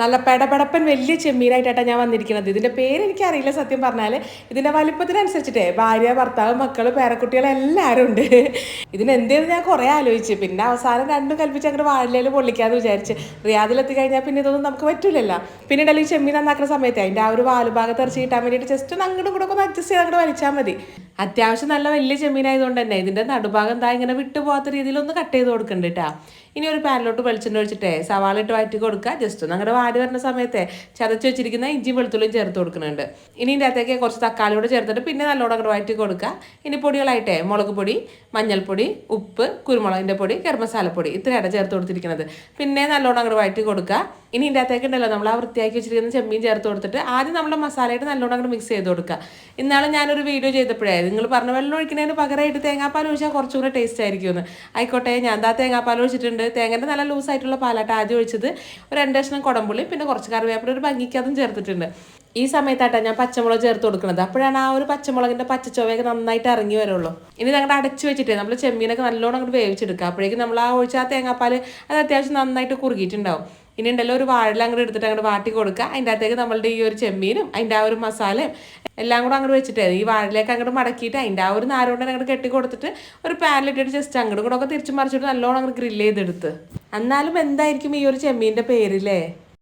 നല്ല പെടപെടപ്പൻ വലിയ ചെമ്മീനായിട്ടാണ് ഞാൻ വന്നിരിക്കുന്നത്. ഇതിന്റെ പേര് എനിക്കറിയില്ല സത്യം പറഞ്ഞാൽ. ഇതിന്റെ വലിപ്പത്തിനനുസരിച്ചിട്ടേ ഭാര്യ ഭർത്താവ് മക്കൾ പേരക്കുട്ടികൾ എല്ലാവരും ഉണ്ട്. ഇതിനെന്തേന്ന് ഞാൻ കുറേ ആലോചിച്ചു. പിന്നെ അവസാനം രണ്ടും കൽപ്പിച്ച് അങ്ങോട്ട് വാഴലയിൽ പൊള്ളിക്കാന്ന് വിചാരിച്ച്. റിയാദിലെത്തി കഴിഞ്ഞാൽ പിന്നെ ഇതൊന്നും നമുക്ക് പറ്റൂലല്ലോ. പിന്നെ ഉണ്ടല്ലോ ഈ ചെമ്മീൻ നന്നാക്കുന്ന സമയത്ത് അതിന്റെ ആ ഒരു വാലുഭാഗത്ത് ഇറച്ചി കിട്ടാൻ വേണ്ടിയിട്ട് ജസ്റ്റ് ഒന്ന് അങ്ങോട്ടും കൂടെ ഒന്ന് അഡ്ജസ്റ്റ് ചെയ്ത് അങ്ങോട്ട് വലിച്ചാൽ മതി. അത്യാവശ്യം നല്ല വലിയ ചെമ്മീനായതുകൊണ്ട് തന്നെ ഇതിന്റെ നടുഭാഗം താ ഇങ്ങനെ വിട്ടു പോകാത്ത രീതിയിൽ ഒന്ന് കട്ട് ചെയ്ത് കൊടുക്കണ്ട കേട്ടോ ഇനി ഒരു പാനിലോട്ട് വെളിച്ചെണ്ണ ഒഴിച്ചിട്ടേ സവാള ഇട്ട് വഴറ്റി കൊടുക്കുക ജസ്റ്റ് അങ്ങോട്ട് വാടി വരുന്ന സമയത്തെ ചതച്ച് വെച്ചിരിക്കുന്ന ഇഞ്ചിയും വെളുത്തുള്ളിയും ചേർത്ത് കൊടുക്കുന്നുണ്ട് ഇനി ഇതിന്റെ അകത്തേക്ക് കുറച്ച് തക്കാളി കൂടെ ചേർത്തിട്ട് പിന്നെ നല്ലോണം അങ്ങോട്ട് വഴറ്റി കൊടുക്കുക ഇനി പൊടികളായിട്ടേ മുളക് പൊടി മഞ്ഞൾപ്പൊടി ഉപ്പ് കുരുമുളകിന്റെ പൊടി ഗരം മസാലപ്പൊടി ഇത്രയാണ് ചേർത്ത് കൊടുത്തിരിക്കുന്നത് പിന്നെ നല്ലോണം അങ്ങോട്ട് വഴറ്റി കൊടുക്കുക ഇനി ഇതിന്റെ അകത്തേക്ക് ഉണ്ടല്ലോ നമ്മൾ ആ വൃത്തിയാക്കി വെച്ചിരിക്കുന്ന ചെമ്മീൻ ചേർത്ത് കൊടുത്തിട്ട് ആദ്യം നമ്മൾ മസാലയായിട്ട് നല്ലോണം അങ്ങോട്ട് മിക്സ് ചെയ്ത് കൊടുക്കുക. ഇന്നാളെ ഞാനൊരു വീഡിയോ ചെയ്തപ്പോഴേ നിങ്ങൾ പറഞ്ഞ വെള്ളം ഒഴിക്കുന്നതിന് പകരമായിട്ട് തേങ്ങാപ്പാൽ ഒഴിച്ചാൽ കുറച്ചുകൂടെ ടേസ്റ്റ് ആയിരിക്കുമെന്ന്. ആയിക്കോട്ടെ ഞാൻ ദാ തേങ്ങാപ്പാൽ ഒഴിച്ചിട്ടുണ്ട്. തേങ്ങന്റെ നല്ല ലൂസായിട്ടുള്ള പാലാട്ട് ആദ്യം ഒഴിച്ചത്. ഒരു രണ്ട് കഷ്ണം കുടമ്പുള്ളി പിന്നെ കുറച്ച് കറിവേപ്പില ഒരു ഭംഗിക്കതും ചേർത്തിട്ടുണ്ട്. ഈ സമയത്തായിട്ടാണ് ഞാൻ പച്ചമുളക് ചേർത്ത് കൊടുക്കുന്നത്. അപ്പോഴാണ് ആ ഒരു പച്ചമുളകിന്റെ പച്ചച്ചുവയൊക്കെ നന്നായിട്ട് ഇറങ്ങി വരുള്ളൂ. ഇനി ഞങ്ങളുടെ അടച്ച് വെച്ചിട്ട് നമ്മൾ ചെമ്മീനൊക്കെ നല്ലോണം അങ്ങോട്ട് വേവിച്ചെടുക്കുക. അപ്പോഴേക്കും നമ്മൾ ആ ഒഴിച്ച ആ തേങ്ങാപ്പാൽ അത് അത്യാവശ്യം നന്നായിട്ട് കുറുകിയിട്ടുണ്ടാവും. ഇനി ഉണ്ടല്ലോ ഒരു വാഴല അങ്ങോട്ട് എടുത്തിട്ട് അങ്ങോട്ട് വാട്ടി കൊടുക്കുക അതിന്റെ അകത്തേക്ക് നമ്മളുടെ ഈ ഒരു ചെമ്മീനും അതിന്റെ ആ ഒരു മസാലയും എല്ലാം കൂടെ അങ്ങോട്ട് വെച്ചിട്ട് ഈ വാഴയിലേക്ക് അങ്ങോട്ട് മടക്കിയിട്ട് അതിന്റെ ആ ഒരു നാരോണ്ട് അങ്ങോട്ട് കെട്ടി കൊടുത്തിട്ട് ഒരു പാനിലിട്ടിട്ട് ജസ്റ്റ് അങ്ങോട്ടും കൂടെ ഒക്കെ തിരിച്ചു മറിച്ചിട്ട് നല്ലോണം അങ്ങോട്ട് ഗ്രില്ല് ചെയ്തെടുത്ത്. എന്നാലും എന്തായിരിക്കും ഈ ഒരു ചെമ്മീന്റെ പേരില്ലേ?